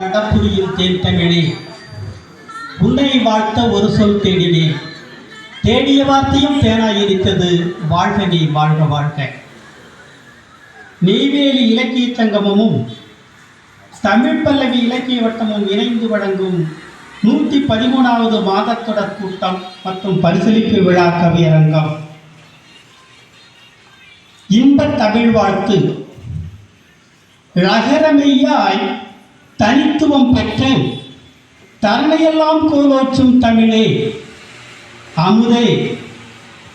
நடப்புரியும் தேன்தமிழே உன்னை வாழ்த்த ஒரு சொல் தேடினேன் தேடிய வார்த்தையும் தேனாயிருத்தது வாழ்க நீ வாழ்க வாழ்க. நெய்வேலி இலக்கிய சங்கமமும் தமிழ் பல்லவி இலக்கிய வட்டமும் இணைந்து வழங்கும் நூற்றி பதிமூணாவது மாதத்தொடர் கூட்டம் மற்றும் பரிசளிப்பு விழா கவியரங்கம். இன்ப தமிழ் வாழ்த்து. ரகரமையாய் தனித்துவம் பெற்று தன்னையெல்லாம் கோலோச்சும் தமிழே அமுதே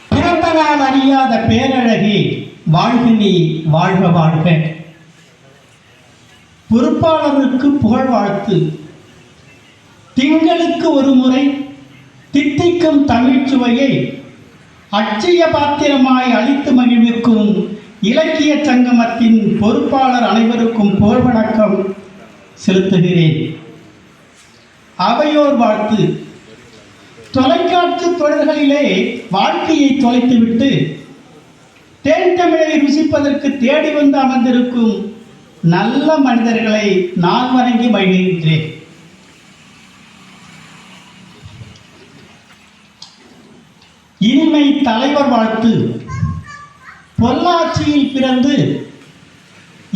பிறந்த நாள் அறியாத பேரழகி வாழ்க நீ வாழ்க வாழ்க. பொறுப்பாளருக்கு புகழ் வாழ்த்து. திங்களுக்கு ஒரு முறை தித்திக்கும் தமிழ்ச் சுவையை அட்சய பாத்திரமாய் அளித்து மகிழ்விக்கும் இலக்கிய சங்கமத்தின் பொறுப்பாளர் அனைவருக்கும் போர் வணக்கம். செலுத்துகிறேன். அவையோர் வாழ்த்து. தொலைக்காட்சி தொடர்களிலே வாழ்க்கையை தொலைத்துவிட்டு தேன் தமிழை ருசிப்பதற்கு தேடி வந்து அமர்ந்திருக்கும் நல்ல மனிதர்களை நான் வணங்கி மகிழ்கின்றேன். இனிமை தலைவர் வாழ்த்து. பொள்ளாச்சியில் பிறந்து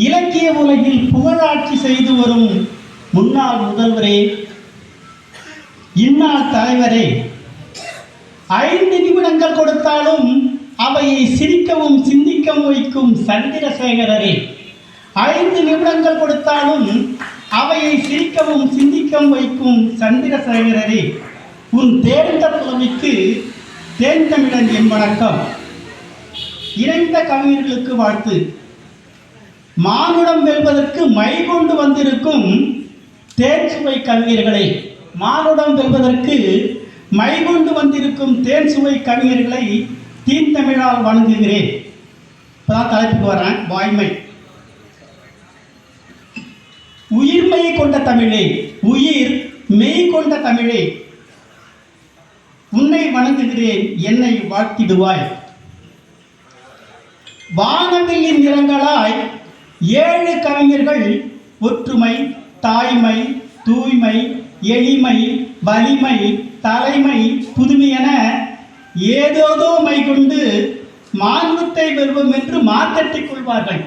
இலக்கிய உலகில் புகழாட்சி செய்து வரும் முன்னாள் முதல்வரே இந்நாள் தலைவரே ஐந்து நிமிடங்கள் கொடுத்தாலும் அவையை சிரிக்கவும் சிந்திக்கவும் வைக்கும் சந்திரசேகரரே. ஐந்து நிமிடங்கள் கொடுத்தாலும் அவையை சிரிக்கவும் சிந்திக்கவும் வைக்கும் சந்திரசேகரரே. உன் தேர்ந்த புலமைக்கு தேர்ந்தமிழன் என் வணக்கம். இணைந்த கவிஞர்களுக்கு வாழ்த்து. மானுடம் வெல்வதற்கு மை கொண்டு வந்திருக்கும் தேன்சுவை கவிஞர்களை மானுடம் வெல்வதற்கு மை கொண்டு வந்திருக்கும் தேன்சுவை கவிஞர்களை தீந்தமிழால் வணங்குகிறேன். இப்பதான் தலைப்புக்கு வரேன் வாய்மை. உயிர்மையை கொண்ட தமிழே உயிர் மெய் கொண்ட தமிழே உன்னை வணங்குகிறேன் என்னை வாழ்த்திடுவாய். வானவில்லின் நிறங்களாய் ஏழு கவிஞர்கள் ஒற்றுமை தாய்மை தூய்மை எளிமை வலிமை தலைமை புதுமை என ஏதோதோ மை கொண்டு மானுவத்தை வருவோம் என்று மாத்தட்டிக் கொள்வார்கள்.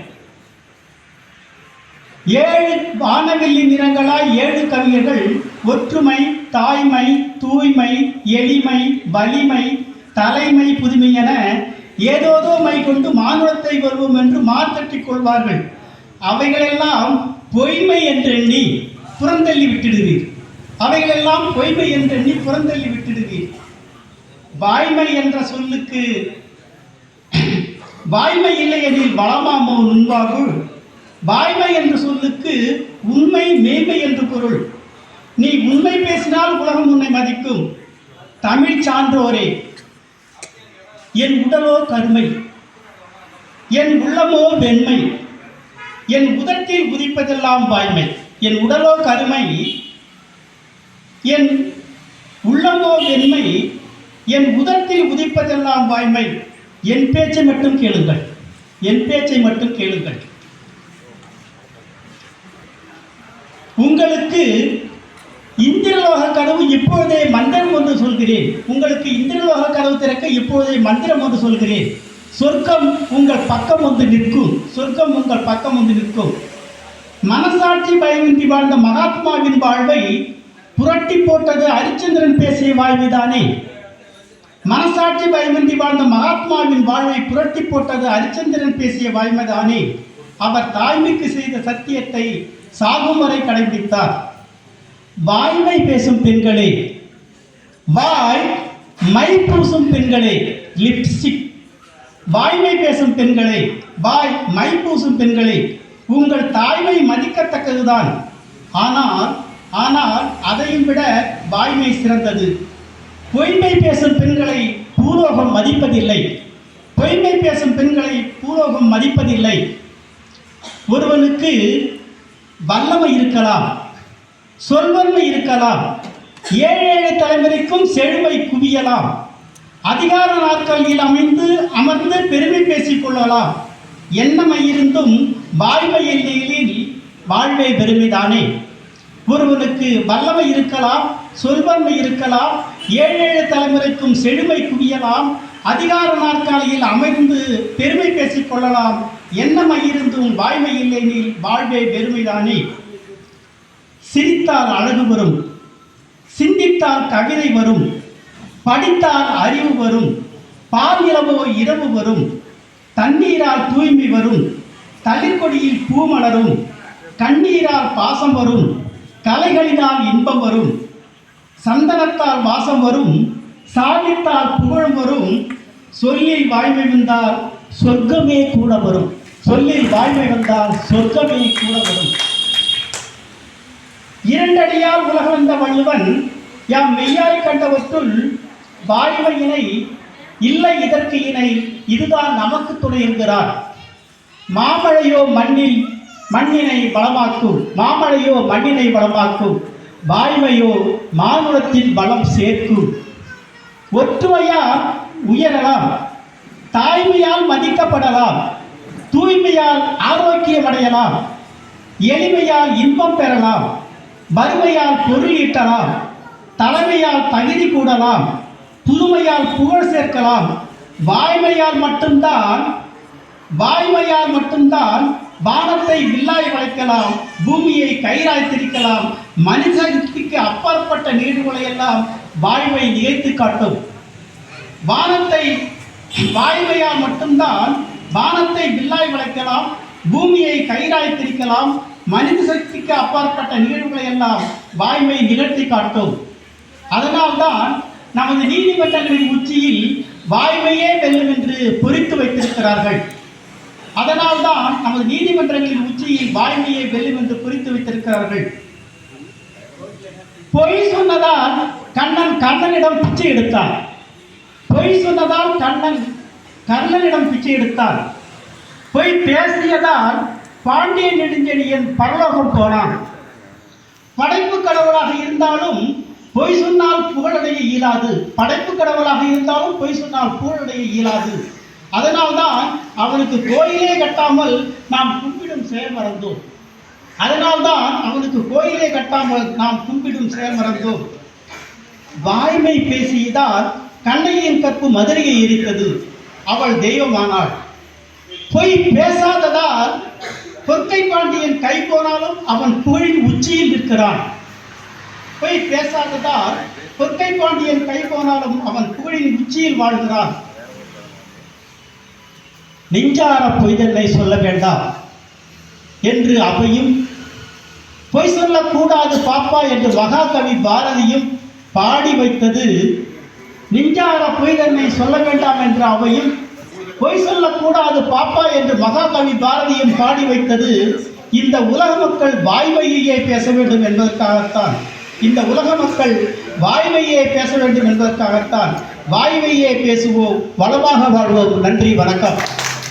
ஏழு வானவில்லி நிறங்களாய் ஏழு கவிஞர்கள் ஒற்றுமை தாய்மை தூய்மை எளிமை வலிமை தலைமை புதுமை என ஏதோதோ மை கொண்டு மானுடத்தை வருவோம் என்று மாத்தட்டிக் கொள்வார்கள். அவைகளெல்லாம் பொய்மை என்றெண்ணி புறந்தள்ளி விட்டுடுவீர். அவைகளெல்லாம் பொய்மை என்றெண்ணி புறந்தள்ளி விட்டுடுவீர். வாய்மை என்ற சொல்லுக்கு வாய்மை இல்லை எனில் வளமாமோ நுண்பாகுள் வாய்மை என்ற சொல்லுக்கு உண்மை மேன்மை என்று பொருள். நீ உண்மை பேசினால் உலகம் உன்னை மதிக்கும். தமிழ் சான்றோரே என் உடலோ கருமை என் உள்ளமோ வெண்மை. என் உதட்டில் உதிப்பதெல்லாம் வாய்மை. என் உடலோ கருமை. என் உள்ளமோ வெண்மை. என் உதட்டில் உதிப்பதெல்லாம் வாய்மை. என் பேச்சை மட்டும் கேளுங்கள். என் பேச்சை மட்டும் கேளுங்கள். உங்களுக்கு இந்திரலோக கதவு இப்பொழுதே மந்திரம் ஒன்று சொல்கிறேன். உங்களுக்கு இந்திரலோக கதவு திறக்க இப்பொழுதே மந்திரம் ஒன்று சொல்கிறேன். சொர்க்கம் உங்கள் பக்கம் வந்து நிற்கும். சொர்க்கம் உங்கள் பக்கம் வந்து நிற்கும். மனசாட்சி பயமின்றி வாழ்ந்த மகாத்மாவின் வாழ்வை புரட்டி போட்டது ஹரிச்சந்திரன் பேசிய வாய்வுதானே. மனசாட்சி பயமின்றி வாழ்ந்த மகாத்மாவின் வாழ்வை புரட்டி போட்டது ஹரிச்சந்திரன் பேசிய வாய்மைதானே. அவர் தாய்மைக்கு செய்த சத்தியத்தை சாகும் வரை கடைபிடித்தார். வாய்மை பேசும் பெண்களே வாய் மை பூசும் பெண்களே லிப்ஸ்டிக் வாய்மை பேசும் பெண்களே வாய் மை பூசும் பெண்களே உங்கள் தாய்மை மதிக்கத்தக்கதுதான். ஆனால் ஆனால் அதையும் விட வாய்மை சிறந்தது. பொய்மை பேசும் பெண்களை பூலோகம் மதிப்பதில்லை. பொய்மை பேசும் பெண்களை பூலோகம் மதிப்பதில்லை. ஒருவனுக்கு வல்லமை இருக்கலாம் சொல்வன்மை இருக்கலாம் ஏழு ஏழு தலைமுறைக்கும் செழுமை குவியலாம். அதிகார நாற்காலியில் அமைந்து அமர்ந்து பெருமை பேசிக் கொள்ளலாம். எண்ணமை இருந்தும் வாய்மை இல்லையில் வாழ்வை பெருமைதானே. ஒருவனுக்கு வல்லமை இருக்கலாம் சொல்வன்மை இருக்கலாம் ஏழு ஏழு தலைமுறைக்கும் செழுமை குவியலாம் அதிகார நாற்காலியில் அமைந்து பெருமை பேசிக் கொள்ளலாம் எண்ணமை இருந்தும் வாய்மை இல்லைனில் வாழ்வே பெருமைதானே. சிரித்தால் அழகு வரும் சிந்தித்தால் கவிதை வரும் படித்தால் அறிவு வரும் பால் இளவோ இரவு வரும் தண்ணீரால் தூய்மை வரும் தளிர்கொடியில் பூ மலரும் கண்ணீரால் பாசம் வரும் கலைகளினால் இன்பம் வரும் சந்தனத்தால் வாசம் வரும் சாதித்தால் புகழ் வரும் சொல்லில் வாய்மை வந்தால் சொர்க்கமே கூட வரும் சொல்லில் வாய்மை வந்தால் சொர்க்கமே கூட வரும். இரண்டடியால் உலகளந்த வள்ளுவன் யாம் மெய்யாய் கண்டவற்றுள் வாய்மையினை இல்லை இதற்கு இணை இதுதான் நமக்கு துணை என்கிறார். மாமழையோ மண்ணில் மண்ணினை பலமாக்கும் மாமழையோ மண்ணினை பலமாக்கும் வாய்மையோ மானுடத்தின் பலம் சேர்க்கும். ஒற்றுமையால் உயரலாம் தாய்மையால் மதிக்கப்படலாம் தூய்மையால் ஆரோக்கியம் அடையலாம் எளிமையால் இன்பம் பெறலாம் வறுமையால் பொருள் ஈட்டலாம் தலைமையால் தகுதி கூடலாம் புதுமையால் புகழ் சேர்க்கலாம். வாய்மையால் மட்டும்தான் வாய்மையால் மட்டும்தான் வானத்தை வில்லாய் வளைக்கலாம் பூமியை கயிறாய் திரிக்கலாம். மனிதனுக்கு அப்பாற்பட்ட நீடுகளை எல்லாம் வாய்மை நிகழ்த்து காட்டும். வானத்தை வாய்மையால் மட்டும்தான் வானத்தை வில்லாய் வளைக்கலாம் பூமியை கயிறாய் திரிக்கலாம். மனித சக்திக்கு அப்பாற்பட்ட நிகழ்வுகளை எல்லாம் வாய்மை நிகழ்த்தி காட்டும். அதனால்தான் நமது நீதிமன்றங்களின் உச்சியில் வாய்மையே வெல்லும் என்று பொறித்து வைத்திருக்கிறார்கள். அதனால்தான் நமது நீதிமன்றங்களின் உச்சியில் வாய்மையை வெல்லும் என்று குறித்து வைத்திருக்கிறார்கள். பொய் சொன்னதால் கண்ணன் கர்ணனிடம் பிச்சை எடுத்தார். பொய் சொன்னதால் கண்ணன் கர்ணனிடம் பிச்சை எடுத்தார். பொய் பேசியதால் பாண்டிய நெடுஞ்செழியன் பரலோகம் போனான். படைப்பு கடவுளாக இருந்தாலும் பொய் சொன்னால் புகழடைய இயலாது. படைப்பு கடவுளாக இருந்தாலும் பொய் சொன்னால் புகழடைய இயலாது. அதனால்தான் அவனுக்கு கோயிலே கட்டாமல் நாம் கும்பிடும் செயல் மறந்தோம். அதனால்தான் அவனுக்கு கோயிலே கட்டாமல் நாம் கும்பிடும் செயல் மறந்தோம். வாய்மை பேசியதால் கண்ணையின் கற்பு மதுரையை எரித்தது. அவள் தெய்வமானாள். பொய் பேசாததால் கொற்கை பாண்டியன் கை போனாலும் அவன் புகழின் உச்சியில் நிற்கிறான். பொய் பேசாததால் பொற்கை பாண்டியன் கை போனாலும் அவன் புகழின் உச்சியில் வாழ்கிறான். நெஞ்சார பொய்தல்லை சொல்ல வேண்டாம் என்று அவையும் பொய் சொல்லக்கூடாது பாப்பா என்று மகாகவி பாரதியும் பாடி வைத்தது நெஞ்சார பொய்தன்னை சொல்ல வேண்டாம் என்று அவையும் பொய் சொல்லக்கூடாது பாப்பா என்று மகாகவி பாரதியும் பாடி வைத்தது இந்த உலக மக்கள் வாய்மையையே பேச வேண்டும் என்பதற்காகத்தான். இந்த உலக மக்கள் வாய்மையே பேச வேண்டும் என்பதற்காகத்தான் வாய்மையே பேசுவோம் வளமாக வாழ்வோம். நன்றி வணக்கம்.